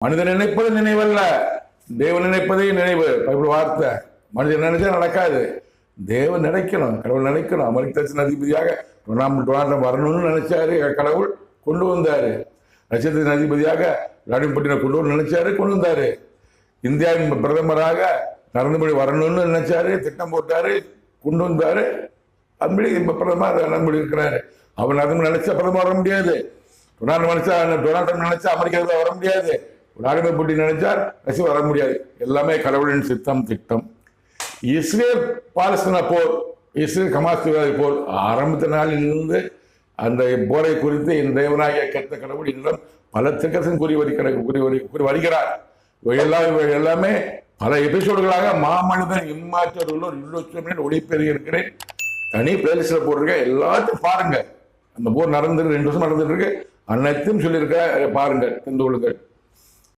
மனிதன் நினைப்பது நினைவல்ல. தேவன் நினைப்பதே நினைவு. பைபிள் வார்த்தை. மனிதன் நினைச்சா நடக்காது. தேவன் நினைக்கணும். கடவுள் நினைக்கணும். அமெரிக்க அதிபதியாக டொனால்டு டொனால்டு வரணும்னு நினைச்சாரு. கடவுள் கொண்டு வந்தாரு. நட்சத்திரத்தின் அதிபதியாக விளாடிமிர் புட்டினை கொண்டு வந்து நினைச்சாரு கொண்டு வந்தாரு. இந்தியாவின் பிரதமராக நரேந்திர வரணும்னு நினைச்சாரு திட்டம் போட்டாரு கொண்டு வந்தாரு. அதுபடி இப்ப பிரதமர் நரேந்திர இருக்கிறாரு. அவர் நரேந்திர நினைச்சா பிரதமர் வர முடியாது. டொனால்டு நினைச்சா டொனால்டு நினைச்சா அமெரிக்காவில் வர முடியாது. விளாடிமிர் புட்டின் நினைச்சார் ரஷ்யா வர முடியாது. எல்லாமே கடவுளின் சித்தம் திட்டம். இஸ்ரேல் பாலஸ்தீன போர் இஸ்ரேல் கமாஸ் தீவிரவாதி போர் ஆரம்பித்த நாளிலிருந்து அந்த போரை குறித்து என் தேவனாகிய கெட்ட கடவுள் இன்னும் பல திட்டத்தின் கூறி வருகிற கூறி வரு கூறி வருகிறார். இவை எல்லாம் இவை எல்லாமே பல எபிசோடுகளாக மாமனிதன் இம்மாற்றவர்களும் இன்னொரு ஒளிப்பெறி இருக்கிறேன். தனி பிளேலிஸ்டில் போட்டிருக்கேன் எல்லாத்தையும் பாருங்கள் அந்த போர் நடந்துருக்கு ரெண்டு வருஷம் நடந்துட்டு இருக்கு அனைத்தையும் சொல்லியிருக்க பாருங்கள் தெரிந்து கொள்ளுங்கள்.